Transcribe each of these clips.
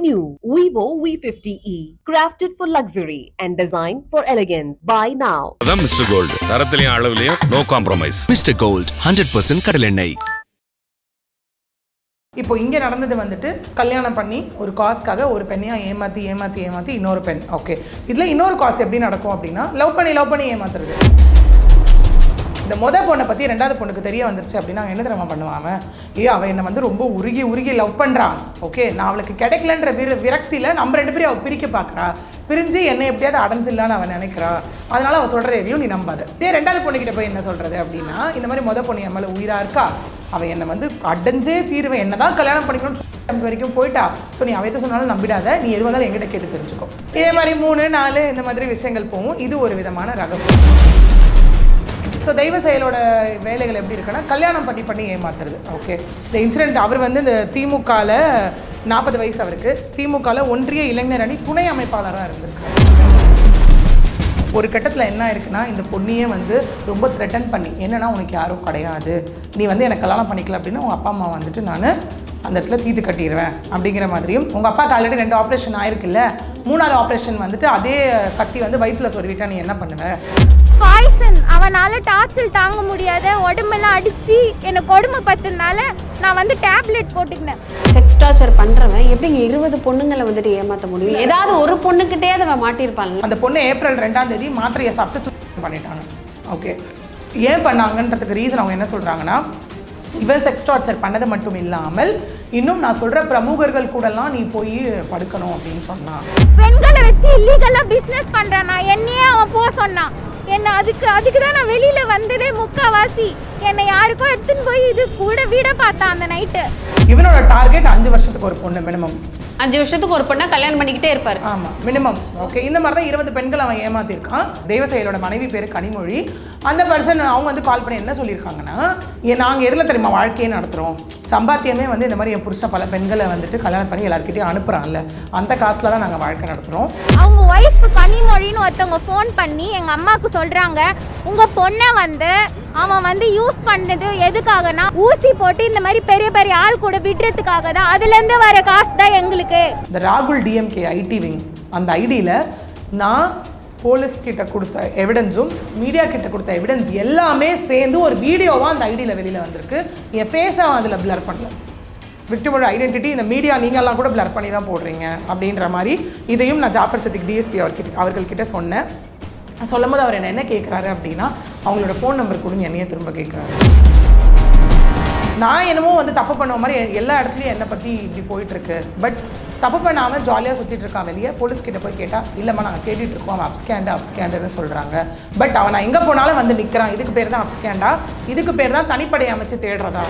new Vivo V50e, crafted for luxury and designed for elegance. Buy now. அதான் Mister Gold தரத்திலையும் அளவுலையும் no compromise Mister Gold hundred percent கடலெண்ணெய் இப்போ இங்கே நடந்தது வந்துட்டு கல்யாணம் பண்ணி ஒரு காஸ்க்காக ஒரு பெண்ணையாக ஏமாற்றி ஏமாற்றி ஏமாற்றி இன்னொரு பெண். ஓகே இதில் இன்னொரு காஸ் எப்படி நடக்கும் அப்படின்னா லவ் பண்ணி லவ் பண்ணி ஏமாத்துறது. இந்த முத பொண்ணை பற்றி ரெண்டாவது பொண்ணுக்கு தெரிய வந்துருச்சு அப்படின்னா அவன் என்ன தெரியுமா பண்ணுவாங்க அவன்? ஏ அவன் என்னை வந்து ரொம்ப உருகி உருகி லவ் பண்ணுறான் ஓகே நான் அவளுக்கு கிடைக்கலன்ற விர விரக்தியில் நம்ம ரெண்டு பேரும் அவள் பிரிக்க பார்க்குறா பிரிஞ்சு என்னை எப்படியாவது அடைஞ்சிடலான்னு அவன் நினைக்கிறா. அதனால் அவள் சொல்கிறது எதையும் நீ நம்பாத. இதே ரெண்டாவது பொண்ணுக்கிட்ட போய் என்ன சொல்கிறது அப்படின்னா இந்த மாதிரி முத பொண்ணு என் மேலே உயிராக இருக்கா? அவன் என்னை வந்து அடைஞ்சே தீருவேன். என்ன தான் கல்யாணம் பண்ணிக்கணும்னு வரைக்கும் போயிட்டா. ஸோ நீ அவத்த சொன்னாலும் நம்பிடாத. நீ எது வந்தாலும் எங்கிட்ட கேட்டு தெரிஞ்சுக்கோ. இதே மாதிரி மூணு நாலு இந்த மாதிரி விஷயங்கள் போகும். இது ஒரு விதமான ரகம் ஸோ தெய்வ செயலோட வேலைகள் எப்படி இருக்குன்னா கல்யாணம் பண்ணி பண்ணி ஏமாத்துறது. ஓகே இந்த இன்சிடென்ட் அவர் வந்து இந்த திமுகவில் நாற்பது வயசு அவருக்கு. திமுகவில் ஒன்றிய இளைஞர் அணி துணை அமைப்பாளராக இருந்திருக்காரு. ஒரு கட்டத்தில் என்ன இருக்குன்னா இந்த பொண்ணையே வந்து ரொம்ப த்ரெட்டன் பண்ணி என்னென்னா உனக்கு யாரும் கிடையாது. நீ வந்து எனக்கு கல்யாணம் பண்ணிக்கல அப்படின்னா உங்கள் அப்பா அம்மா வந்துட்டு நான் அந்த இடத்துல தீத்து கட்டிடுவேன் அப்படிங்கிற மாதிரியும் உங்கள் அப்பாவுக்கு ஆல்ரெடி ரெண்டு ஆப்ரேஷன் ஆயிருக்குல்ல. மூணாவது ஆப்ரேஷன் வந்துட்டு அதே கத்தி வந்து வயிற்றுல சொல்லிவிட்டா நீ என்ன பண்ணுவேன் பாய்சன் அவனால டார்ச்சல் தாங்க முடியாத உடம்பெல்லாம் அடிச்சு என்னை கொடுமை பத்துனால நான் வந்து டேப்லெட் போட்டுக்கினேன். செக்ஸ் டார்ச்சர் பண்றவன் எப்படிங்க இருபது பொண்ணுங்களை வந்துட்டு ஏமாத்த முடியும்? ஏதாவது ஒரு பொண்ணுக்கிட்டே அதை மாட்டியிருப்பாங்க அந்த பொண்ணு ஏப்ரல் ரெண்டாம் தேதி மாத்திரையை சாப்பிட்டு பண்ணிட்டாங்க. ஓகே ஏன் பண்ணாங்கன்றதுக்கு ரீசன் அவங்க என்ன சொல்கிறாங்கன்னா இவன் செக்ஸ் டார்ச்சர் பண்ணது மட்டும் இல்லாமல் இன்னும் நான் சொல்கிற பிரமுகர்கள் கூடலாம் நீ போய் படுக்கணும் அப்படின்னு சொன்னான். பெண்களை வச்சு இல்லீகலா பிசினஸ் பண்றான். என்னையே அவன் போக சொன்னான். என்ன அதுக்கு அதுக்கு தான் நான் வெளியில வந்ததே முக்காவாசி. என்னை யாருக்கோ எடுத்துன்னு போய் இது கூட வீட பார்த்தா அந்த நைட்டு இவனோட டார்கெட் அஞ்சு வருஷத்துக்கு ஒரு பொண்ணு மினிமம் அஞ்சு வருஷத்துக்கு ஒரு பொண்ணா கல்யாணம் பண்ணிக்கிட்டே இருப்பாரு. ஆமாம் மினிமம் ஓகே இந்த மாதிரி தான் இருபது பெண்கள் அவன் ஏமாத்திருக்கான். தெய்வசெயலோட மனைவி பேர் கனிமொழி. அந்த பர்சன் அவங்க வந்து கால் பண்ணி என்ன சொல்லியிருக்காங்கன்னா நாங்கள் எதில் தெரியுமா வாழ்க்கையே நடத்துகிறோம் சம்பாத்தியமே வந்து இந்த மாதிரி என் புருஷன் பல பெண்களை வந்துட்டு கல்யாணம் பண்ணி எல்லாருக்கிட்டையும் அனுப்புகிறான்ல அந்த காசில் தான் நாங்கள் வாழ்க்கை நடத்துகிறோம் அவங்க ஒய்ஃப் கனிமொழின்னு ஒருத்தவங்க ஃபோன் பண்ணி எங்க அம்மாவுக்கு சொல்றாங்க உங்க பொண்ணை வந்து அவன் வந்து யூஸ் பண்ணது எதுக்காகனா ஊசி போட்டு இந்த மாதிரி பெரிய பெரிய ஆள் கூட விடுறதுக்காக தான். அதுல இருந்து வர காசு தான் எங்களுக்கு. இந்த ராகுல் டிஎம்கே ஐடி விங் அந்த ஐடியில் நான் போலீஸ் கிட்ட கொடுத்த எவிடன்ஸும் மீடியா கிட்ட கொடுத்த எவிடன்ஸ் எல்லாமே சேர்ந்து ஒரு வீடியோவாக அந்த ஐடியில் வெளியில் வந்திருக்கு. என் ஃபேஸை அதில் பிளர் பண்ணல. விக்டிமோட ஐடென்டிட்டி இந்த மீடியா நீங்கள்லாம் கூட பிளர் பண்ணி தான் போடுறீங்க அப்படின்ற மாதிரி இதையும் நான் ஜாஃபர் சத்திக் டிஎஸ்பி அவர்கிட்ட அவர்கள்கிட்ட சொன்னேன். சொல்லும் போது அவர் என்ன என்ன கேட்குறாரு அப்படின்னா அவங்களோட ஃபோன் நம்பர் கொடுங்க என்னையே திரும்ப கேட்குறாரு நான் என்னமோ வந்து தப்பு பண்ண மாதிரி எல்லா இடத்துலையும் என்னை பற்றி இப்படி போயிட்டுருக்கு. பட் தப்பு பண்ணாமல் ஜாலியாக சுற்றிட்டு இருக்கான் வெளியே. போலீஸ் கிட்ட போய் கேட்டால் இல்லைம்மா நாங்கள் தேடிட்டு இருக்கோம் அவன் அப்ஸ்கேண்டு அப்ஸ்கேண்டுன்னு சொல்கிறாங்க பட் அவன் நான் எங்கே போனாலும் வந்து நிற்கிறான் இதுக்கு பேர் தான் அப்ஸ்கேண்டா இதுக்கு பேர் தான் தனிப்படை அமைச்சு தேடுறதா?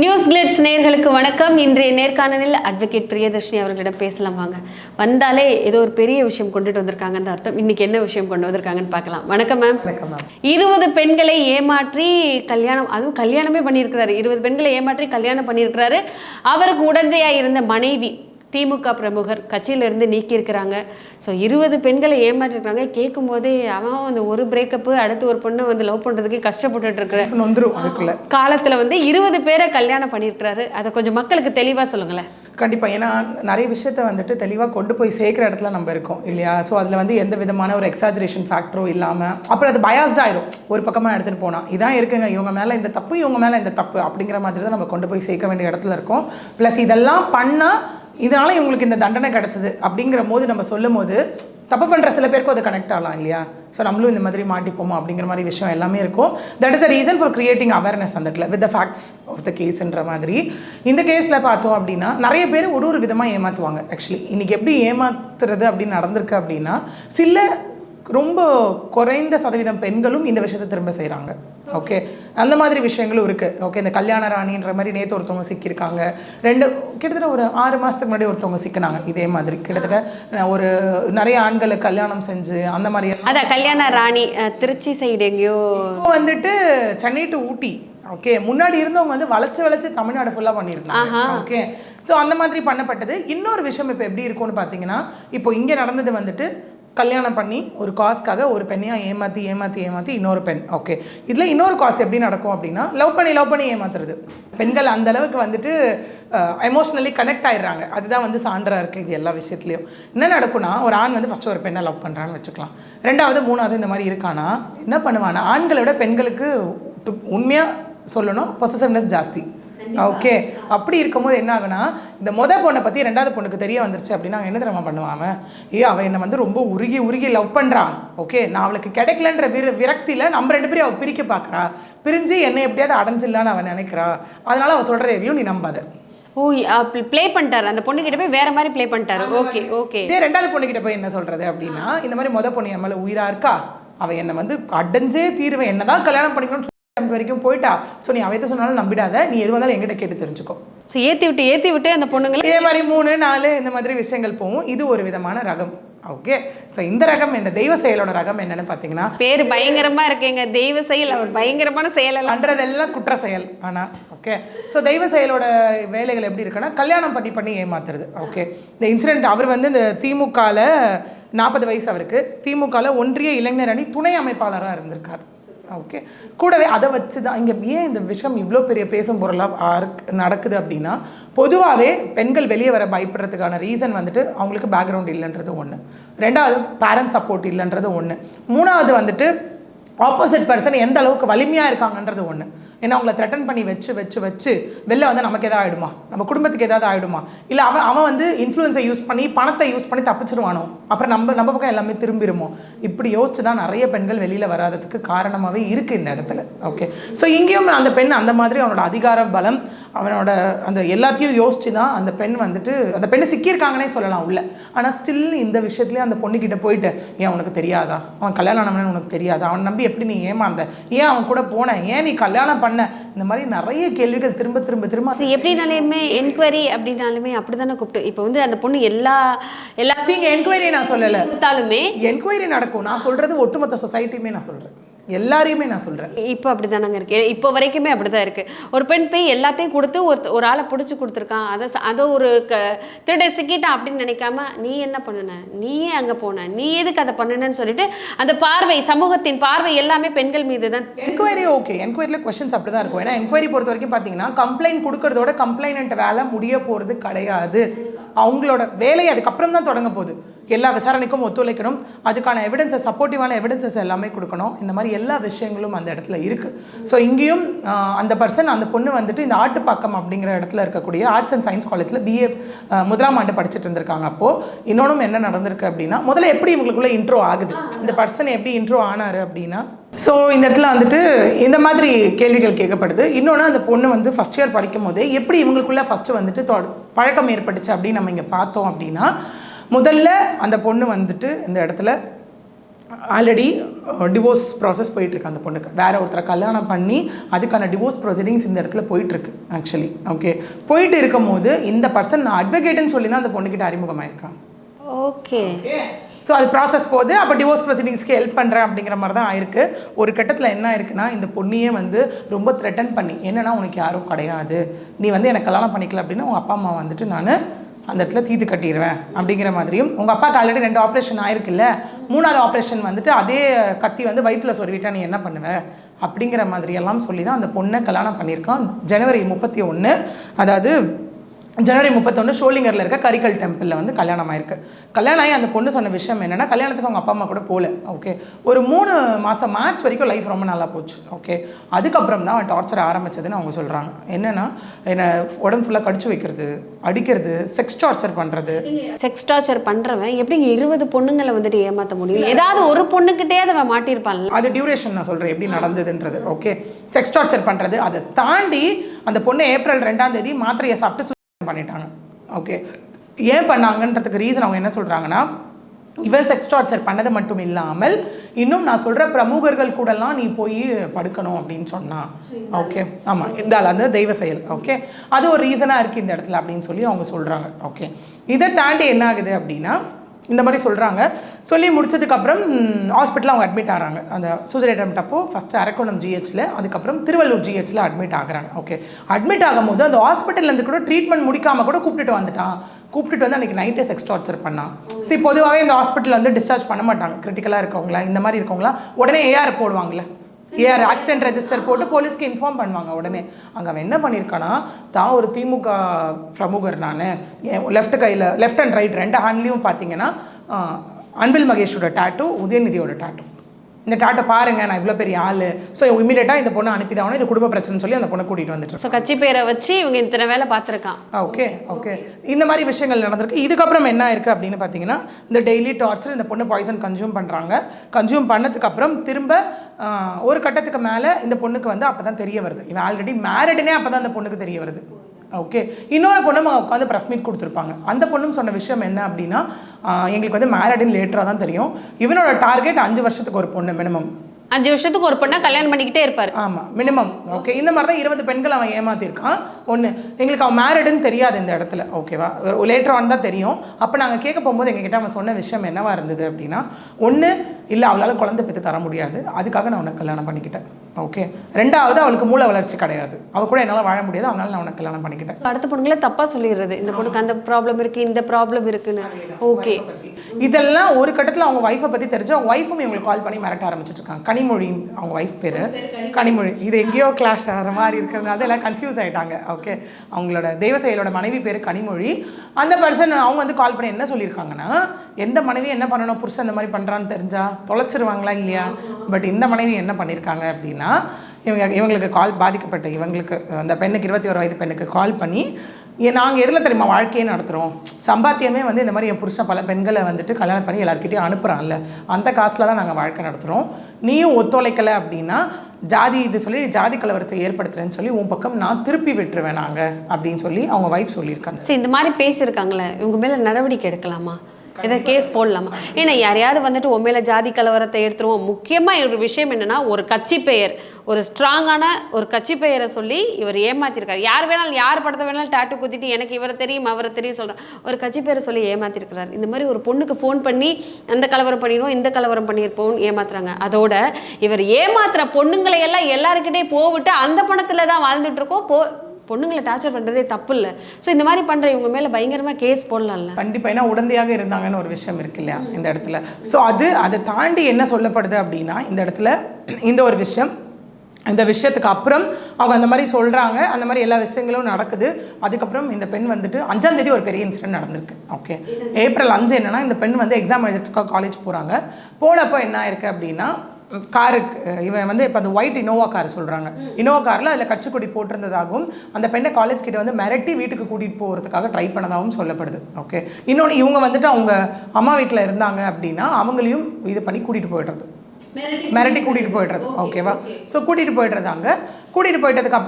நியூஸ் கிளிட்ஸ் நேயர்களுக்கு வணக்கம். இன்றைய நேர்காணலில் அட்வொகேட் பிரியதர்ஷினி அவர்களிடம் பேசலாம் வாங்க. வந்தாலே ஏதோ ஒரு பெரிய விஷயம் கொண்டுட்டு வந்திருக்காங்கன்னு அர்த்தம். இன்னைக்கு என்ன விஷயம் கொண்டு வந்திருக்காங்கன்னு பார்க்கலாம். வணக்கம் மேம் வணக்கம் மேம் இருபது பெண்களை ஏமாற்றி கல்யாணம் அதுவும் கல்யாணமே பண்ணியிருக்கிறாரு. இருபது பெண்களை ஏமாற்றி கல்யாணம் பண்ணியிருக்கிறாரு. அவருக்கு உடந்தையா இருந்த மனைவி திமுக பிரமுகர் கட்சியிலிருந்து நீக்கியிருக்கிறாங்க. ஸோ இருபது பெண்களை ஏமாற்றிருக்காங்க. கேட்கும் போதே அவன் அந்த ஒரு பிரேக்கப்பு அடுத்து ஒரு பொண்ணை வந்து லவ் பண்ணுறதுக்கு கஷ்டப்பட்டுட்டு இருக்கிற வந்துடும் அதுக்குள்ளே. காலத்தில் வந்து இருபது பேரை கல்யாணம் பண்ணியிருக்கிறாரு. அதை கொஞ்சம் மக்களுக்கு தெளிவாக சொல்லுங்களேன். கண்டிப்பாக ஏன்னா நிறைய விஷயத்த வந்துட்டு தெளிவாக கொண்டு போய் சேர்க்குற இடத்துல நம்ம இருக்கோம் இல்லையா? ஸோ அதில் வந்து எந்த விதமான ஒரு எக்ஸாஜரேஷன் ஃபேக்டரும் இல்லாமல் அப்புறம் அது பயாஸ்ட் ஆயிரும். ஒரு பக்கமாக எடுத்துகிட்டு போனால் இதான் இருக்குங்க இவங்க மேலே இந்த தப்பு இவங்க மேலே இந்த தப்பு அப்படிங்கிற மாதிரி தான் நம்ம கொண்டு போய் சேர்க்க வேண்டிய இடத்துல இருக்கோம். ப்ளஸ் இதெல்லாம் பண்ணால் இதனால் இவங்களுக்கு இந்த தண்டனை கிடச்சிது அப்படிங்கிற போது நம்ம சொல்லும் போது தப்பு பண்ணுற சில பேருக்கும் அது கனெக்ட் ஆகலாம் இல்லையா? ஸோ நம்மளும் இந்த மாதிரி மாட்டிப்போமா அப்படிங்கிற மாதிரி விஷயம் எல்லாமே இருக்கும். That is a reason for creating awareness அந்த இடத்துல with the facts of the கேஸ்ன்ற மாதிரி. இந்த கேஸில் பார்த்தோம் அப்படின்னா நிறைய பேர் ஒரு ஒரு விதமாக ஏமாற்றுவாங்க ஆக்சுவலி இன்றைக்கி எப்படி ஏமாத்துறது அப்படின்னு நடந்திருக்கு அப்படின்னா சில ரொம்ப குறைந்த சதவீதம் பெண்களும் இந்த விஷயத்தை திரும்ப செய்கிறாங்க ஓகே அந்த மாதிரி விஷயங்களும் இருக்குது ஓகே இந்த கல்யாண ராணின்ற மாதிரி நேற்று ஒருத்தவங்க சிக்கியிருக்காங்க. ரெண்டு கிட்டத்தட்ட ஒரு ஆறு மாதத்துக்கு முன்னாடி ஒருத்தவங்க சிக்கினாங்க. இதே மாதிரி கிட்டத்தட்ட ஒரு நிறைய ஆண்களை கல்யாணம் செஞ்சு அந்த மாதிரி அதான் கல்யாண ராணி திருச்சி சைடு எங்கேயோ. இப்போ வந்துட்டு சென்னை டு ஊட்டி. ஓகே முன்னாடி இருந்தவங்க வந்து வளைச்சு வளைச்சு தமிழ்நாடு ஃபுல்லாக பண்ணியிருந்தாங்க. ஓகே ஸோ அந்த மாதிரி பண்ணப்பட்டது. இன்னொரு விஷயம் இப்போ எப்படி இருக்கும்னு பார்த்தீங்கன்னா இப்போ இங்கே நடந்தது வந்துட்டு கல்யாணம் பண்ணி ஒரு காஸ்க்காக ஒரு பெண்ணையாக ஏமாற்றி ஏமாற்றி ஏமாற்றி இன்னொரு பெண். ஓகே இதில் இன்னொரு காஸ் எப்படி நடக்கும் அப்படின்னா லவ் பண்ணி லவ் பண்ணி ஏமாத்துறது. பெண்கள் அந்த அளவுக்கு வந்துட்டு எமோஷ்னலி கனெக்ட் ஆயிடுறாங்க. அதுதான் வந்து சான்றாக இருக்குது இது எல்லா விஷயத்துலையும். என்ன நடக்கும்னா ஒரு ஆண் வந்து ஃபஸ்ட்டு ஒரு பெண்ணை லவ் பண்ணுறான்னு வச்சுக்கலாம். ரெண்டாவது மூணாவது இந்த மாதிரி இருக்கானா என்ன பண்ணுவானா ஆண்களை விட பெண்களுக்கு உண்மையாக சொல்லணும் பொசசிவ்னஸ் ஜாஸ்தி. ஓகே அப்படி இருக்கும்போது என்ன ஆகுனா இந்த முத பொண்ணை பற்றி ரெண்டாவது பொண்ணுக்கு தெரிய வந்துருச்சு அப்படின்னா என்ன தெரியுமா பண்ணுவான் அவன்? ஏ அவன் என்னை வந்து ரொம்ப உருகி உருகி லவ் பண்ணுறான் ஓகே நான் அவளுக்கு கிடைக்கலன்ற விர விரக்தியில் நம்ம ரெண்டு பேரும் அவள் பிரிக்க பார்க்குறா பிரிஞ்சு என்னை எப்படியாவது அடைஞ்சிடலான்னு அவன் நினைக்கிறா. அதனால அவள் சொல்கிறது எதையும் நீ நம்பாத. ஓ ப்ளே பண்ணிட்டாரு. அந்த பொண்ணு கிட்ட போய் வேற மாதிரி ப்ளே பண்ணிட்டாரு. ஓகே ஓகே இதே ரெண்டாவது பொண்ணுகிட்ட போய் என்ன சொல்கிறது அப்படின்னா இந்த மாதிரி முத பொண்ணு என் மேலே உயிரா இருக்கா? அவள் என்னை வந்து அடைஞ்சே தீருவேன். என்னதான் கல்யாணம் பண்ணிக்கணும்னு சொல்லி வரைக்கும் போயிட்டா. ஸோ நீ அவத்த சொன்னாலும் நம்பிடாத. நீ எது வந்தாலும் எங்கிட்ட கேட்டு தெரிஞ்சுக்கோ. ஸோ ஏற்றி விட்டு ஏற்றி விட்டு அந்த பொண்ணுங்களை இதே மாதிரி மூணு நாலு இந்த மாதிரி விஷயங்கள் போகும். இது ஒரு விதமான ரகம். ஓகே ஸோ இந்த ரகம் இந்த தெய்வ செயலோட ரகம் என்னன்னு பார்த்தீங்கன்னா பேர் பயங்கரமா இருக்குங்க. தெய்வ செயல் அவர் பயங்கரமான செயலெல்லாம் பண்றதெல்லாம் குற்ற செயல். ஆனால் ஓகே ஸோ தெய்வ செயலோட வேலைகள் எப்படி இருக்குன்னா கல்யாணம் பண்ணி பண்ணி ஏமாத்துறது. ஓகே இந்த இன்சிடென்ட் அவர் வந்து இந்த திமுகவில் நாற்பது வயசு அவருக்கு. திமுகவில் ஒன்றிய இளைஞர் அணி துணை அமைப்பாளராக இருந்திருக்கார். ஓகே கூடவே அதை வச்சு தான் இங்கே ஏன் இந்த விஷயம் இவ்வளோ பெரிய பேசும் பொருளாக நடக்குது அப்படின்னா பொதுவாகவே பெண்கள் வெளியே வர பயப்படுறதுக்கான ரீசன் வந்துட்டு அவங்களுக்கு பேக்ரவுண்ட் இல்லைன்றது ஒன்று ரெண்டாவது பேரண்ட் சப்போர்ட் இல்லைன்றது ஒன்று மூணாவது வந்துட்டு ஆப்போசிட் பர்சன் எந்த அளவுக்கு வலிமையாக இருக்காங்கன்றது ஒன்று ஏன்னா அவங்கள த்ரெட்டன் பண்ணி வச்சு வச்சு வச்சு வெளில வந்து நமக்கு எதாவது ஆகிடுமா நம்ம குடும்பத்துக்கு ஏதாவது ஆகிடுமா இல்லை அவன் அவன் வந்து இன்ஃப்ளூயன்ஸை யூஸ் பண்ணி பணத்தை யூஸ் பண்ணி தப்பிச்சிருவானோ? அப்புறம் நம்ம நம்ம பக்கம் எல்லாமே திரும்பிடுமோ இப்படி யோசிச்சு தான் நிறைய பெண்கள் வெளியில் வராததுக்கு காரணமாகவே இருக்குது இந்த இடத்துல. ஓகே ஸோ இங்கேயும் அந்த பெண் அந்த மாதிரி அவனோட அதிகார பலம் அவனோட அந்த எல்லாத்தையும் யோசிச்சு தான் அந்த பெண் வந்துட்டு அந்த பெண்ணு சிக்கியிருக்காங்கன்னே சொல்லலாம் உள்ள. ஆனால் ஸ்டில் இந்த விஷயத்துலேயே அந்த பொண்ணுக்கிட்ட போயிட்டு ஏன் உனக்கு தெரியாதா? அவன் கல்யாணம் ஆனவனு உனக்கு தெரியாதா? அவன் நம்பி எப்படி நீ ஏமாந்த? ஏன் அவன் கூட போன? ஏன் நீ கல்யாணம் பண்ண? இந்த மாதிரி நிறைய கேள்விகள் திரும்ப திரும்ப திரும்ப எப்படினாலுமே என்கொயரி அப்படின்னாலுமே அப்படிதானே கூப்பிட்டு இப்போ வந்து அந்த பொண்ணு எல்லா எல்லா சீங்க என்கொயரி நான் சொல்லலை. கொடுத்தாலுமே என்கொயரி நடக்கும். நான் சொல்றது ஒட்டுமொத்த சொசைட்டியுமே நான் சொல்றேன். எல்லாரையுமே நான் சொல்றேன். இப்போ அப்படிதானங்க இருக்கு? இப்போ வரைக்குமே அப்படிதான் இருக்கு. ஒரு பெண் போய் எல்லாத்தையும் கொடுத்து ஒரு ஒரு ஆளை பிடிச்சி கொடுத்துருக்கான். அதை அதை ஒரு க திருட சிக்கிட்டான் அப்படின்னு நினைக்காம நீ என்ன பண்ணுன? நீயே அங்கே போன. நீ எதுக்கு அதை பண்ணுனன்னு சொல்லிட்டு அந்த பார்வை சமூகத்தின் பார்வை எல்லாமே பெண்கள் மீது தான் என்கொயரி ஓகே என்கொயரியில் கொஷின்ஸ் அப்படி தான் இருக்கும். ஏன்னா என்கொயரி பொறுத்த வரைக்கும் பார்த்தீங்கன்னா கம்ப்ளைண்ட் கொடுக்கறதோட கம்ப்ளைண்ட் வேலை முடிய போகிறது கிடையாது. அவங்களோட வேலை அதுக்கப்புறம் தான் தொடங்க போகுது. எல்லா விசாரணைக்கும் ஒத்துழைக்கணும். அதுக்கான எவிடன்ஸை சப்போர்ட்டிவான எவிடன்சஸ் எல்லாமே கொடுக்கணும். இந்த மாதிரி எல்லா விஷயங்களும் அந்த இடத்துல இருக்குது ஸோ இங்கேயும் அந்த பர்சன் அந்த பொண்ணு வந்துட்டு இந்த ஆட்டுப்பாக்கம் அப்படிங்கிற இடத்துல இருக்கக்கூடிய ஆர்ட்ஸ் அண்ட் சயின்ஸ் காலேஜில் பிஏ முதலாம் ஆண்டு படிச்சுட்டு இருந்திருக்காங்க. அப்போது இன்னொன்றும் என்ன நடந்திருக்கு அப்படின்னா முதல்ல எப்படி இவங்களுக்குள்ள இன்ட்ரோ ஆகுது? இந்த பர்சன் எப்படி இன்ட்ரோ ஆனார் அப்படின்னா ஸோ இந்த இடத்துல வந்துட்டு இந்த மாதிரி கேள்விகள் கேட்கப்படுது. இன்னொன்று அந்த பொண்ணு வந்து ஃபஸ்ட் இயர் படிக்கும் போதே எப்படி இவங்களுக்குள்ள ஃபஸ்ட்டு வந்துட்டு தொட- பழக்கம் ஏற்பட்டுச்சு அப்படின்னு நம்ம இங்கே பார்த்தோம் அப்படின்னா முதல்ல அந்த பொண்ணு வந்துட்டு இந்த இடத்துல ஆல்ரெடி டிவோர்ஸ் ப்ராசஸ் போயிட்டுருக்கு அந்த பொண்ணுக்கு. வேற ஒருத்தரை கல்யாணம் பண்ணி அதுக்கான டிவோர்ஸ் ப்ரொசீடிங்ஸ் இந்த இடத்துல போயிட்டுருக்கு ஆக்சுவலி ஓகே போயிட்டு இருக்கும்போது இந்த பர்சன் நான் அட்வொகேட்னு சொல்லி தான் அந்த பொண்ணுக்கிட்ட அறிமுகமாயிருக்கான். ஓகே ஸோ அது ப்ராசஸ் போகுது. அப்போ டிவோர்ஸ் ப்ரொசீடிங்ஸ்க்கு ஹெல்ப் பண்ணுறேன் அப்படிங்கிற மாதிரி தான் ஆயிருக்கு. ஒரு கட்டத்தில் என்ன ஆயிருக்குன்னா இந்த பொண்ணையே வந்து ரொம்ப த்ரெட்டன் பண்ணி என்னன்னா உனக்கு யாரும் கிடையாது. நீ வந்து எனக்கு கல்யாணம் பண்ணிக்கல அப்படின்னா உங்கள் அப்பா அம்மா வந்துட்டு நான் அந்த இடத்துல தீத்து கட்டிடுவேன் அப்படிங்கிற மாதிரியும் உங்கள் அப்பாவுக்கு ஆல்ரெடி ரெண்டு ஆப்ரேஷன் ஆயிருக்குல்ல மூணாவது ஆப்ரேஷன் வந்துட்டு அதே கத்தி வந்து வயிற்றில் சொருவிட்டா நீ என்ன பண்ணுவேன் அப்படிங்கிற மாதிரியெல்லாம் சொல்லி தான் அந்த பொண்ணை கல்யாணம் பண்ணியிருக்கான் ஜனவரி முப்பத்தி ஒன்று அதாவது ஜனவரி முப்பத்தொன்று ஷோலிங்கரில் இருக்க கரிக்கல் டெம்பிளில் வந்து கல்யாணம் ஆயிருக்கு. கல்யாணம் ஆகி அந்த பொண்ணு சொன்ன விஷயம் என்னென்னா கல்யாணத்துக்கு அவங்க அப்பா அம்மா கூட போகல ஓகே. ஒரு மூணு மாதம் மார்ச் வரைக்கும் லைஃப் ரொம்ப நல்லா போச்சு. ஓகே. அதுக்கப்புறம் தான் அவன் டார்ச்சர் ஆரம்பிச்சதுன்னு அவங்க சொல்கிறாங்க என்னென்னா என்னை உடம்பு ஃபுல்லாக கடிச்சு வைக்கிறது அடிக்கிறது செக்ஸ் டார்ச்சர் பண்ணுறது செக்ஸ் டார்ச்சர் பண்றவன் எப்படிங்க இருபது பொண்ணுங்களை வந்துட்டு ஏமாத்த முடியும்? ஏதாவது ஒரு பொண்ணுக்கிட்டே அவன் மாட்டியிருப்பான்ல. அது டியூரேஷன் நான் சொல்கிறேன் எப்படி நடந்ததுன்றது. ஓகே. செக்ஸ் டார்ச்சர் பண்ணுறது அதை தாண்டி அந்த பொண்ணு ஏப்ரல் ரெண்டாம் தேதி மாத்திரையை சாப்பிட்டு பண்ணிட்டாங்க. ஓகே ஏன் பண்ணாங்கன்றதுக்கு ரீசன் அவங்க என்ன சொல்கிறாங்கன்னா இவர் செக்ஸ் டார்ச்சர் பண்ணது மட்டும் இல்லாமல் இன்னும் நான் சொல்கிற பிரமுகர்கள் கூடலாம் நீ போய் படுக்கணும் அப்படின்னு சொன்னான் ஓகே ஆமாம் இந்த அந்த தெய்வ செயல். ஓகே அது ஒரு ரீசனாக இருக்குது இந்த இடத்துல அப்படின்னு சொல்லி அவங்க சொல்கிறாங்க ஓகே இதை தாண்டி என்ன ஆகுது அப்படின்னா இந்த மாதிரி சொல்கிறாங்க சொல்லி முடிச்சதுக்கப்புறம் ஹாஸ்பிட்டலில் அவங்க அட்மிட் ஆகிறாங்க அந்த சூசைட் அட்மிட் அப்போ ஃபஸ்ட்டு அரக்கோணம் ஜிஹெச்சில் அதுக்கப்புறம் திருவள்ளூர் ஜிஹெச்சில் அட்மிட் ஆகுறாங்க. ஓகே அட்மிட் ஆகும்போது அந்த ஹாஸ்பிட்டல்லேருந்து கூட ட்ரீட்மெண்ட் முடிக்காமல் கூட கூப்பிட்டுட்டு வந்துட்டான். கூப்பிட்டுட்டு வந்து அன்றைக்கி நைட்டே செக்ஸ் டார்ச்சர் பண்ணான். சரி பொதுவாகவே இந்த ஹாஸ்பிட்டலில் வந்து டிஸ்சார்ஜ் பண்ண மாட்டாங்க. கிரிட்டிக்கலாக இருக்கவங்களா இந்த மாதிரி இருக்கவங்களா உடனே ஏஆர் போடுவாங்களே ஏஆர் ஆக்சிடென்ட் ரெஜிஸ்டர் போட்டு போலீஸ்க்கு இன்ஃபார்ம் பண்ணுவாங்க உடனே. அங்கே அவன் என்ன பண்ணியிருக்கானா தான் ஒரு திமுக பிரமுகர் நான் லெஃப்ட் கையில் லெஃப்ட் அண்ட் ரைட் ரெண்டு ஹேண்ட்லேயும் பார்த்தீங்கன்னா அன்பில் மகேஷோட டாட்டு உதயநிதியோட டாட்டு இந்த டாட்டை பாருங்க நான் இவ்வளோ பெரிய ஆள். ஸோ இமீடியட்டாக இந்த பொண்ணை அனுப்பிதான் இது குடும்ப பிரச்சனைன்னு சொல்லி அந்த பொண்ணை கூட்டிகிட்டு வந்துட்டு ஸோ கட்சி பேரை வச்சு இவங்க இத்தனை வேலை பார்த்துருக்கான். ஓகே ஓகே இந்த மாதிரி விஷயங்கள் நடந்திருக்கு. இதுக்கப்புறம் என்ன இருக்குது அப்படின்னு பார்த்தீங்கன்னா இந்த டெய்லி டார்ச்சர் இந்த பொண்ணு பாய்சன் கன்சியூம் பண்ணுறாங்க கன்சியூம் பண்ணதுக்கு அப்புறம் திரும்ப ஒரு கட்டத்துக்கு மேலே இந்த பொண்ணுக்கு வந்து அப்போ தான் தெரிய வருது. இவன் ஆல்ரெடி மேரிடுனே அப்போ தான் அந்த பொண்ணுக்கு தெரிய வருது. ஓகே இன்னொரு பொண்ணும் அவங்க உட்காந்து ப்ரெஸ் மீட் கொடுத்துருப்பாங்க. அந்த பொண்ணும் சொன்ன விஷயம் என்ன அப்படின்னா எங்களுக்கு வந்து மேரிடுன்னு லேட்டராக தான் தெரியும். இவனோட டார்கெட் அஞ்சு வருஷத்துக்கு ஒரு பொண்ணு மினிமம் அஞ்சு வருஷத்துக்கு ஒரு பொண்ணை கல்யாணம் பண்ணிக்கிட்டே இருப்பாரு. ஆமாம் மினிமம் ஓகே இந்த மாதிரி தான் இருபது பெண்கள் அவன் ஏமாத்திருக்கான். ஒன்று எங்களுக்கு அவன் மேரிடுன்னு தெரியாது இந்த இடத்துல. ஓகேவா லேட்டர் ஆன் தான் தெரியும். அப்போ நாங்கள் கேட்க போகும்போது எங்ககிட்ட அவன் சொன்ன விஷயம் என்னவா இருந்தது அப்படின்னா ஒன்று இல்லை அவளால் குழந்தை பெற்று தர முடியாது. அதுக்காக நான் உனக்கு கல்யாணம் பண்ணிக்கிட்டேன். ஓகே ரெண்டாவது அவளுக்கு மூளை வளர்ச்சி கிடையாது. அவள் கூட என்னால் வாழ முடியாது அதனால நான் உனக்கு கல்யாணம் பண்ணிக்கிட்டேன். அடுத்த பொண்ணுங்கள தப்பா சொல்லிடுறது. இந்த பொண்ணுக்கு அந்த ப்ராப்ளம் இருக்கு இந்த ப்ராப்ளம் இருக்குன்னு. ஓகே இதெல்லாம் ஒரு கட்டத்தில் அவங்க ஒய்ஃபை பற்றி தெரிஞ்சு அவங்க ஒய்ஃபும் இவங்களுக்கு கால் பண்ணி மிரட்ட ஆரம்பிச்சிட்டு இருக்காங்க. கனிமொழி அவங்க ஒய்ஃப் பேர். கனிமொழி. இது எங்கேயோ கிளாஷ் ஆகிற மாதிரி இருக்கிறதுனால எல்லாம் கன்ஃபியூஸ் ஆகிட்டாங்க ஓகே அவங்களோட தெய்வசெயலோட மனைவி பேர் கனிமொழி. அந்த பர்சன் அவங்க வந்து கால் பண்ணி என்ன சொல்லியிருக்காங்கன்னா எந்த மனைவி என்ன பண்ணணும்? புருஷன் இந்த மாதிரி பண்ணுறான்னு தெரிஞ்சா தொலைச்சிருவாங்களா இல்லையா? பட் இந்த மனைவி என்ன பண்ணியிருக்காங்க அப்படின்னா இவங்க இவங்களுக்கு கால் பாதிக்கப்பட்ட இவங்களுக்கு அந்த பெண்ணுக்கு இருபத்தி ஒரு வயது பெண்ணுக்கு கால் பண்ணி நாங்கள் எதில் தெரியுமா வாழ்க்கையே நடத்துகிறோம் சம்பாத்தியமே வந்து இந்த மாதிரி என் புருஷன் பல பெண்களை வந்துட்டு கல்யாணம் பண்ணி எல்லாருக்கிட்டையும் அனுப்புகிறான்ல அந்த காசில் தான் நாங்கள் வாழ்க்கை நடத்துகிறோம் நீயும் ஒத்துழைக்கலை அப்படின்னா ஜாதி இது சொல்லி ஜாதி கலவரத்தை ஏற்படுத்துறேன்னு சொல்லி உன் பக்கம் நான் திருப்பி விட்டுருவேன் நாங்கள் அப்படின்னு சொல்லி அவங்க ஒய்ஃப் சொல்லியிருக்காங்க. சரி இந்த மாதிரி பேசியிருக்காங்களே இவங்க மேலே நடவடிக்கை எடுக்கலாமா? ஏதாவது கேஸ் போடலாமா? ஏன்னா யாரையாவது வந்துட்டு உன் மேல ஜாதி கலவரத்தை எடுத்துருவோம். முக்கியமா ஒரு விஷயம் என்னன்னா ஒரு கட்சி பெயர். ஒரு ஸ்ட்ராங்கான ஒரு கட்சி பெயரை சொல்லி இவர் ஏமாத்திருக்காரு. யார் வேணாலும் யார் படத்தை வேணாலும் டாட்டு குத்திட்டு எனக்கு இவரை தெரியும் அவரை தெரியும் சொல்கிறேன் ஒரு கட்சி பேரை சொல்லி ஏமாத்திருக்கிறார். இந்த மாதிரி ஒரு பொண்ணுக்கு ஃபோன் பண்ணி அந்த கலவரம் பண்ணிடுவோம் இந்த கலவரம் பண்ணியிருப்போம் ஏமாத்துறாங்க. அதோட இவர் ஏமாத்துற பொண்ணுங்களை எல்லாம் எல்லாருக்கிட்டே போவிட்டு அந்த பணத்தில் தான் வாழ்ந்துட்டு இருக்கோம். போ பொண்ணுங்களை டார்ச்சர் பண்ணுறதே தப்பு இல்லை ஸோ இந்த மாதிரி பண்ணுற இவங்க மேலே பயங்கரமாக கேஸ் போடலாம்ல. கண்டிப்பாக ஏன்னா உடந்தையாக இருந்தாங்கன்னு ஒரு விஷயம் இருக்கு இல்லையா இந்த இடத்துல. ஸோ அது அதை தாண்டி என்ன சொல்லப்படுது அப்படின்னா இந்த இடத்துல இந்த ஒரு விஷயம் இந்த விஷயத்துக்கு அப்புறம் அவங்க அந்த மாதிரி சொல்கிறாங்க அந்த மாதிரி எல்லா விஷயங்களும் நடக்குது. அதுக்கப்புறம் இந்த பெண் வந்துட்டு அஞ்சாம் தேதி ஒரு பெரிய இன்சிடென்ட் நடந்திருக்கு. ஓகே ஏப்ரல் அஞ்சு என்னன்னா இந்த பெண் வந்து எக்ஸாம் எழுதிட்டு காலேஜ் போகிறாங்க போனப்போ என்ன ஆயிருக்கு அப்படின்னா காருக்கு இவன் வந்து இப்போ அந்த ஒயிட் இனோவா கார் சொல்கிறாங்க இனோவா காரில் அதில் கட்சிக்கொடி போட்டிருந்ததாகவும் அந்த பெண்ணை காலேஜ் கிட்ட வந்து மிரட்டி வீட்டுக்கு கூட்டிகிட்டு போகிறதுக்காக ட்ரை பண்ணதாகவும் சொல்லப்படுது. ஓகே இன்னொன்று இவங்க வந்துட்டு அவங்க அம்மா வீட்டில் இருந்தாங்க அப்படின்னா அவங்களையும் இது பண்ணி கூட்டிகிட்டு போயிடுறது. மிரட்டி கூட்டிகிட்டு போயிடுறது. ஓகேவா ஸோ கூட்டிகிட்டு போயிடுறது. அங்கே. கூட்டிகிட்டு போயிட்டதுக்கு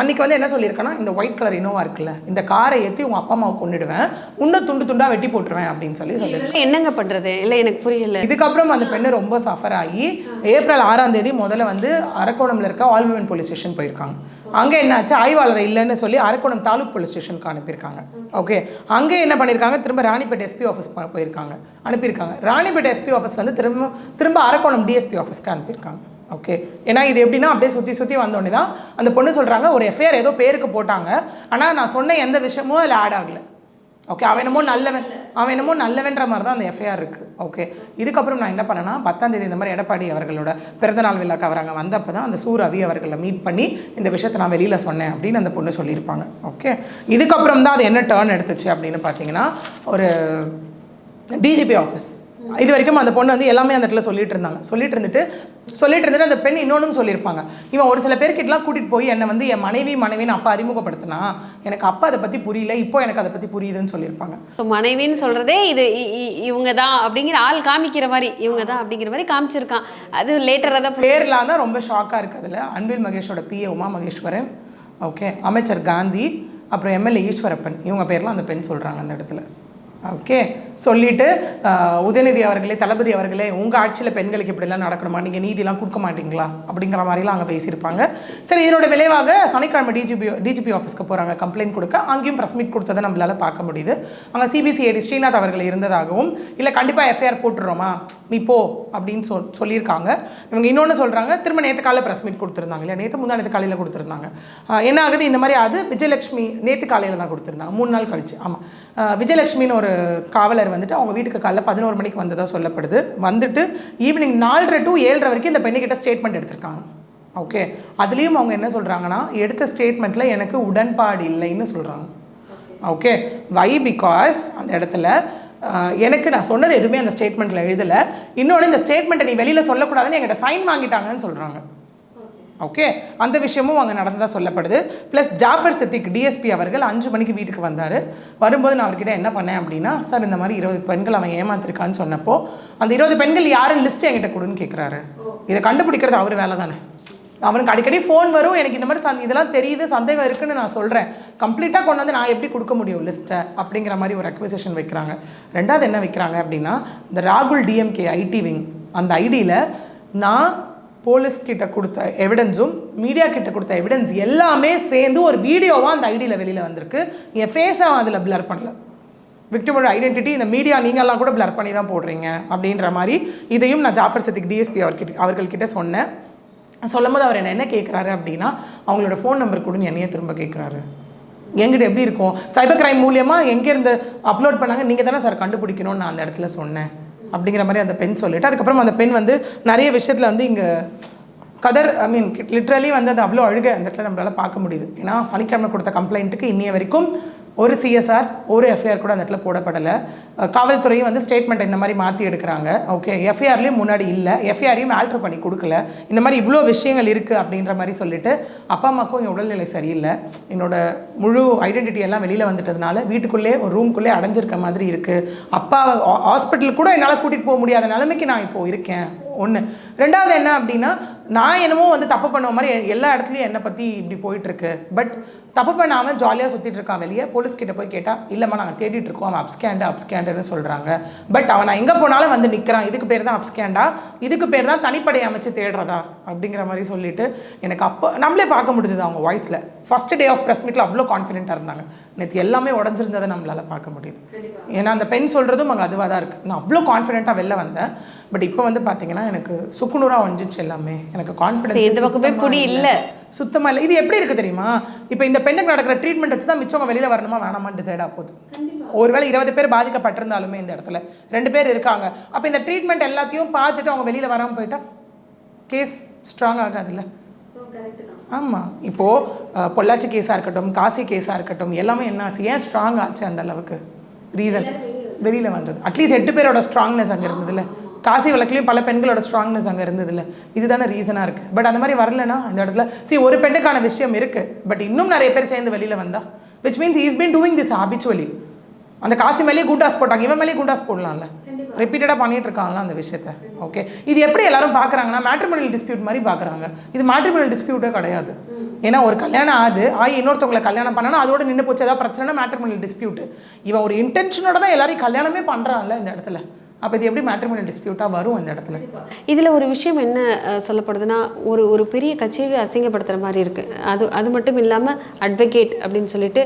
அன்னைக்கு வந்து என்ன சொல்லியிருக்கேன்னா இந்த ஒயிட் கலர் இனோவா இருக்குல்ல இந்த காரை ஏற்றி உங்கள் அப்பா அம்மாவை கொண்டுடுவேன் உன்னை துண்டு துண்டாக வெட்டி போட்டுருவேன் அப்படின்னு சொல்லி சொல்லியிருக்கேன். என்னங்க பண்ணுறது இல்லை எனக்கு புரியல. இதுக்கப்புறம் அந்த பெண்ணு ரொம்ப சஃபர் ஆகி ஏப்ரல் ஆறாம் தேதி முதல்ல வந்து அரக்கோணம்ல இருக்க ஆல் விமன் போலீஸ் ஸ்டேஷன் போயிருக்காங்க. அங்கே என்னாச்சு? ஆய்வாளர் இல்லைன்னு சொல்லி அரக்கோணம் தாலுக் போலீஸ் ஸ்டேஷனுக்கு அனுப்பியிருக்காங்க. ஓகே. அங்கே என்ன பண்ணியிருக்காங்க? திரும்ப ராணிப்பேட் எஸ்பி ஆஃபீஸ் போயிருக்காங்க. அனுப்பியிருக்காங்க. ராணிப்பேட் எஸ்பி ஆஃபீஸ் வந்து திரும்ப திரும்ப அரக்கோணம் டிஎஸ்பி ஆஃபீஸ்க்கு அனுப்பியிருக்காங்க. ஓகே ஏன்னா இது எப்படின்னா அப்படியே சுற்றி சுற்றி வந்தோடனே தான் அந்த பொண்ணு சொல்கிறாங்க ஒரு எஃப்ஐஆர் ஏதோ பேருக்கு போட்டாங்க. ஆனால் நான் சொன்ன எந்த விஷயமும் அதில் ஆட் ஆகலை. ஓகே அவன் என்னமோ நல்லவன் அவன் என்னமோ நல்லவன்ற மாதிரி தான் அந்த எஃப்ஐஆர் இருக்குது ஓகே இதுக்கப்புறம் நான் என்ன பண்ணேன்னா பத்தாந்தேதி இந்த மாதிரி எடப்பாடி அவர்களோட பிறந்தநாள் விழாக்கு அவர் அங்கே வந்தப்போ தான் அந்த சூரவி அவர்களை மீட் பண்ணி இந்த விஷயத்தை நான் வெளியில் சொன்னேன் அப்படின்னு அந்த பொண்ணு சொல்லியிருப்பாங்க. ஓகே இதுக்கப்புறம் தான் அது என்ன டேர்ன் எடுத்துச்சு அப்படின்னு பார்த்தீங்கன்னா ஒரு டிஜிபி ஆஃபீஸ் இது வரைக்கும் அந்த பொண்ணு வந்து எல்லாமே அந்த இடத்துல சொல்லிட்டு இருந்தாங்க. சொல்லிட்டு இருந்துட்டு சொல்லிட்டு இருந்துட்டு அந்த பெண் இன்னொன்றும் சொல்லியிருப்பாங்க. இவன் ஒரு சில பேர்கிட்டலாம் கூட்டிகிட்டு போய் என்னை வந்து என் மனைவி மனைவின்னு அப்பா அறிமுகப்படுத்தினா எனக்கு அப்பா அதை பற்றி புரியல இப்போ எனக்கு அதை பற்றி புரியுதுன்னு சொல்லியிருப்பாங்க. ஸோ மனைவின்னு சொல்கிறதே இது இவங்க தான் அப்படிங்கிற ஆள் காமிக்கிற மாதிரி இவங்க தான் அப்படிங்கிற மாதிரி காமிச்சிருக்கான். அது லேட்டராக தான் பேர்லாம் தான் ரொம்ப ஷாக்காக இருக்குது அதில். அன்பில் மகேஷோட பிஏ உமா மகேஸ்வரன் ஓகே அமைச்சர் காந்தி அப்புறம் எம்எல்ஏ ஈஸ்வரப்பன் இவங்க பேர்லாம் அந்த பெண் சொல்கிறாங்க அந்த இடத்துல. ஓகே சொல்லிட்டு உதயநிதி அவர்களே தளபதி அவர்களே உங்கள் ஆட்சியில் பெண்களுக்கு இப்படிலாம் நடக்கணுமா? நீங்கள் நீதிலாம் கொடுக்க மாட்டீங்களா? அப்படிங்கிற மாதிரிலாம் அங்கே பேசியிருப்பாங்க. சரி இதனோட விளைவாக சனிக்கிழமை டிஜிபி டிஜிபி ஆஃபீஸ்க்கு போகிறாங்க கம்ப்ளைண்ட் கொடுக்க. அங்கேயும் ப்ரெஸ் மீட் கொடுத்ததை நம்மளால பார்க்க முடியுது. அங்கே சிபிசிஐடி ஸ்ரீநாத் அவர்கள் இருந்ததாகவும் இல்லை கண்டிப்பாக எஃப்ஐஆர் போட்டுடுறோமா? நீ போ அப்படின்னு சொல் சொல்லியிருக்காங்க. இவங்க இன்னொன்று சொல்கிறாங்க திரும்ப நேற்று காலையில் ப்ரெஸ் மீட் கொடுத்துருந்தாங்க இல்லையா? நேற்று முந்தா நேற்று காலையில் கொடுத்துருந்தாங்க. என்ன ஆகுது? இந்த மாதிரி அது விஜயலட்சுமி நேற்று காலையில் தான் கொடுத்துருந்தாங்க. மூணு நாள் கழிச்சு ஆமாம் விஜயலட்சுமின்னு ஒரு காவலர் வந்துட்டு அவங்க வீட்டுக்கு காலைல பதினோரு மணிக்கு வந்ததாக சொல்லப்படுது. வந்துட்டு ஈவினிங் நாலரை டு ஏழரை வரைக்கும் இந்த பெண்ணுக்கிட்ட ஸ்டேட்மெண்ட் எடுத்திருக்காங்க. ஓகே அதுலேயும் அவங்க என்ன சொல்கிறாங்கன்னா எடுத்த ஸ்டேட்மெண்ட்டில் எனக்கு உடன்பாடு இல்லைன்னு சொல்கிறாங்க ஓகே வை பிகாஸ் அந்த இடத்துல எனக்கு நான் சொன்னது எதுவுமே அந்த ஸ்டேட்மெண்ட்டில் எழுதலை. இன்னொன்று இந்த ஸ்டேட்மெண்ட்டை நீ வெளியில் சொல்லக்கூடாதுன்னு என்கிட்ட சைன் வாங்கிட்டாங்கன்னு சொல்கிறாங்க ஓகே அந்த விஷயமும் அங்கே நடந்ததாக சொல்லப்படுது. ப்ளஸ் ஜாஃபர் சித்திக் டிஎஸ்பி அவர்கள் அஞ்சு மணிக்கு வீட்டுக்கு வந்தார். வரும்போது நான் அவர்கிட்ட என்ன பண்ணேன் அப்படின்னா சார் இந்த மாதிரி இருபது பெண்கள் அவன் ஏமாத்திருக்கான்னு சொன்னப்போ அந்த இருபது பெண்கள் யாருன்னு லிஸ்ட்டு என்கிட்ட கொடுன்னு கேட்குறாரு இதை கண்டுபிடிக்கிறது அவர் வேலை தானே அவனுக்கு அடிக்கடி ஃபோன் வரும். எனக்கு இந்த மாதிரி சந்த இதெல்லாம் தெரியுது சந்தேகம் இருக்குன்னு நான் சொல்கிறேன் கம்ப்ளீட்டாக கொண்டு வந்து நான் எப்படி கொடுக்க முடியும் லிஸ்ட்டை அப்படிங்கிற மாதிரி ஒரு அக்விசேஷன் வைக்கிறாங்க. ரெண்டாவது என்ன வைக்கிறாங்க அப்படின்னா இந்த ராகுல் டிஎம்கே ஐடி விங் அந்த ஐடியில் நான் போலீஸ் கிட்ட கொடுத்த எவிடன்ஸும் மீடியா கிட்ட கொடுத்த எவிடன்ஸ் எல்லாமே சேர்ந்து ஒரு வீடியோவாக அந்த ஐடியில் வெளியில் வந்திருக்கு. என் ஃபேஸை அதில் பிளர் பண்ணல. விக்டிமோட ஐடென்டிட்டி இந்த மீடியா நீங்கள்லாம் கூட பிளர் பண்ணி தான் போடுறீங்க அப்படின்ற மாதிரி இதையும் நான் ஜாஃபர் சித்திக் டிஎஸ்பி அவர்கிட்ட அவர்கள்கிட்ட சொன்னேன். சொல்லும்போது அவர் என்ன என்ன கேட்குறாரு அப்படின்னா அவங்களோட ஃபோன் நம்பர் கொடுன்னு என்னையே திரும்ப கேட்குறாரு எங்கிட்ட எப்படி இருக்கும்? சைபர் கிரைம் மூலியமாக எங்கேருந்து அப்லோட் பண்ணாங்க? நீங்கள் தானே சார் கண்டுபிடிக்கணும்னு நான் அந்த இடத்துல சொன்னேன். அப்படிங்கிற மாதிரி அந்த பெண் சொல்லிவிட்டு அதுக்கப்புறம் அந்த பெண் வந்து நிறைய விஷயத்தில் வந்து இங்கே கதர் ஐ மீன் லிட்ரலி வந்து அது அவ்வளோ அழுக அந்த இடத்துல நம்மளால் பார்க்க முடியுது. ஏன்னா சனிக்கிழமை கொடுத்த கம்ப்ளைண்ட்டுக்கு இன்னைய வரைக்கும் ஒரு சிஎஸ்ஆர் ஒரு எஃப்ஐஆர் கூட அந்த இடத்துல போடப்படலை. காவல்துறையும் வந்து ஸ்டேட்மெண்ட் இந்த மாதிரி மாற்றி எடுக்கிறாங்க. ஓகே எஃப்ஐஆர்லேயும் முன்னாடி இல்லை. எஃப்ஐஆரையும் ஆல்ட்ரு பண்ணி கொடுக்கல. இந்த மாதிரி இவ்வளோ விஷயங்கள் இருக்குது அப்படின்ற மாதிரி சொல்லிட்டு அப்பா அம்மாக்கும் என் உடல்நிலை சரியில்லை. என்னோட முழு ஐடென்டிட்டி எல்லாம் வெளியில் வந்துட்டதுனால வீட்டுக்குள்ளே ஒரு ரூம்குள்ளே அடைஞ்சிருக்க மாதிரி இருக்குது அப்பா ஹாஸ்பிட்டல் கூட என்னால் கூட்டிகிட்டு போக முடியாத நிலைமைக்கு நான் இப்போது இருக்கேன். ஒன்று ரெண்டாவது என்ன அப்படின்னா நான் என்னமோ வந்து தப்பு பண்ண மாதிரி எல்லா இடத்துலையும் என்னை பற்றி இப்படி போயிட்டுருக்கு. பட் தப்பு பண்ணாமல் ஜாலியாக சுற்றிட்டு இருக்கான் வெளியே. போலீஸ்கிட்ட போய் கேட்டால் இல்லைம்மா நாங்கள் தேடிட்டு இருக்கோம். அவன் அப்ஸ்கேண்டு அப்ஸ்கேண்டுன்னு சொல்கிறாங்க பட் அவன் நான் எங்கே போனாலும் வந்து நிற்கிறான் இதுக்கு பேர் தான் அப்ஸ்கேண்டா இதுக்கு பேர் தான் தனிப்படை அமைச்சு தேடுறதா? அப்படிங்கிற மாதிரி சொல்லிட்டு எனக்கு அப்போ நம்மளே பார்க்க முடிஞ்சது அவங்க வாய்ஸில் ஃபஸ்ட் டே ஆஃப் ப்ரெஸ் மீட்டில் அவ்வளோ கான்ஃபிடென்ட்டாக இருந்தாங்க. நேற்று எல்லாமே உடஞ்சிருந்ததை நம்மளால் பார்க்க முடியுது. ஏன்னா அந்த பெண் சொல்கிறதும் அங்கே அதுவாக தான் இருக்குது நான் அவ்வளோ கான்ஃபிடென்ட்டாக வெளில வந்தேன். பட் இப்போ வந்து பார்த்தீங்கன்னா எனக்கு சுக்குநூறாக ஒழிஞ்சிச்சு எல்லாமே. எனக்கு சரி, இந்த பக்கமே புடி இல்ல. சுத்தமாக இல்லை. இது எப்படி இருக்குது தெரியுமா? இப்போ இந்த பெண்ணுக்கு நடக்கிற ட்ரீட்மெண்ட் வச்சு தான் மிச்சவங்க வெளியில் வரணுமா வேணாமான்னு டிசைட் ஆக போகுது. ஒருவேளை இருபது பேர் பாதிக்கப்பட்டிருந்தாலுமே இந்த இடத்துல. ரெண்டு பேர் இருக்காங்க. அப்போ இந்த ட்ரீட்மெண்ட் எல்லாத்தையும் பார்த்துட்டு அவங்க வெளியில் வராமல் போயிட்டா? கேஸ் ஸ்ட்ராங் ஆகாதுல்ல. ஆமாம் இப்போது பொள்ளாச்சி கேஸாக இருக்கட்டும் காசி கேஸாக இருக்கட்டும் எல்லாமே என்ன ஆச்சு? ஏன் ஸ்ட்ராங் ஆச்சு அந்த அளவுக்கு? ரீசன் வெளியில் வந்தது. அட்லீஸ்ட் எட்டு பேரோட ஸ்ட்ராங்னஸ் அங்கே இருந்ததுல்ல. காசி வழக்குலேயும் பல பெண்களோட ஸ்ட்ராங்னஸ் அங்கே இருந்ததுல்ல. இதுதானே ரீசனாக இருக்குது பட் அந்த மாதிரி வரலனா இந்த இடத்துல see ஒரு பெண்ணுக்கான விஷயம் இருக்குது பட் இன்னும் நிறைய பேர் சேர்ந்து வெளியில் வந்தா which means is been doing this habitually. அந்த காசி மேலேயே குண்டாஸ் போட்டாங்க. இவன் மேலேயே குண்டாஸ் போடலாம்ல. ரிப்பீட்டடாக பண்ணிட்டு இருக்காங்களா அந்த விஷயத்த. ஓகே இது எப்படி எல்லாரும் பார்க்குறாங்கன்னா மேட்ரிமோனியல் டிஸ்பியூட் மாதிரி பார்க்குறாங்க இது மேட்ரிமோனியல் டிஸ்பியூட்டே கிடையாது. ஏன்னா ஒரு கல்யாணம் ஆகுது. ஆகி இன்னொருத்தவங்களை கல்யாணம் பண்ணனா அதோட நின்று போச்சு. ஏதாவது பிரச்சனை மேட்ரிமோனியல் டிஸ்பியூட் இவன் ஒரு இன்டென்ஷனோட தான் எல்லாரையும் கல்யாணமே பண்ணுறான்ல இந்த இடத்துல. அப்போ இது எப்படி மேட்ரிமோனியல் டிஸ்பியூட்டாக வரும் இந்த இடத்துல? இதில் ஒரு விஷயம் என்ன சொல்லப்படுதுன்னா ஒரு ஒரு பெரிய கட்சியவே அசிங்கப்படுத்துகிற மாதிரி இருக்குது அது அது மட்டும் இல்லாமல் அட்வொகேட் அப்படின்னு சொல்லிட்டு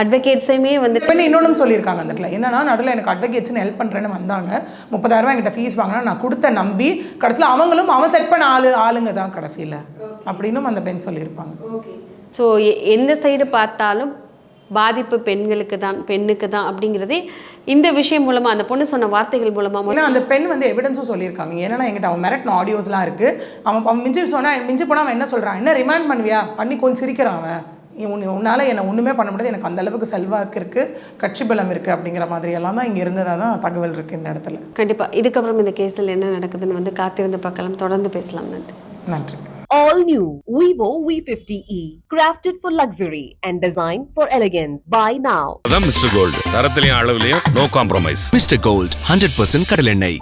அட்வொகேட்ஸையுமே வந்து பெண் இன்னொன்றும் சொல்லியிருக்காங்க அந்த இடத்துல. என்னன்னா நடுவில் எனக்கு அட்வொகேட்ஸ்னு ஹெல்ப் பண்ணுறேன்னு வந்தாங்க. முப்பதாயிரரூவா என்கிட்ட ஃபீஸ் வாங்கினா நான் கொடுத்த நம்பி. கடைசியில் அவங்களும் அவன் செட் பண்ண ஆளு ஆளுங்க தான் கடைசியில். அப்படின்னும் அந்த பெண் சொல்லியிருப்பாங்க. ஸோ எந்த சைடு பார்த்தாலும் பாதிப்பு பெண்களுக்கு தான் பெண்ணுக்கு தான் அப்படிங்கிறதே இந்த விஷயம் மூலமாக அந்த பொண்ணு சொன்ன வார்த்தைகள் மூலமாக ஏன்னா அந்த பெண் வந்து எவிடன்ஸும் சொல்லியிருக்காங்க. ஏன்னா என்கிட்ட அவன் மிரட்டின ஆடியோஸ்லாம் இருக்குது அவன் மிஞ்சி சொன்னா மிஞ்சி போனால் அவன் என்ன சொல்கிறான் என்ன ரிமைண்ட் பண்ணுவியா? பண்ணி கொஞ்சம் சிரிக்கிறான் அவன். உன்னால என்னை ஒன்றுமே பண்ண முடியாது. எனக்கு அந்த அளவுக்கு செல்வாக்கு இருக்குது கட்சி பலம் இருக்குது அப்படிங்கிற மாதிரி எல்லாம் தான் இங்கே இருந்ததாக தான் தகவல் இருக்குது இந்த இடத்துல. கண்டிப்பாக இதுக்கப்புறம் இந்த கேஸில் என்ன நடக்குதுன்னு வந்து காத்திருந்து பார்க்கலாம். தொடர்ந்து பேசலாம். நன்றி. நன்றி. All new Vivo V50e, crafted for luxury and designed for elegance. Buy now. அதான் மிஸ்டர் கோல்டு தரத்திலையும் அளவுலையும் no compromise Mister Gold hundred percent கடலெண்ணெய்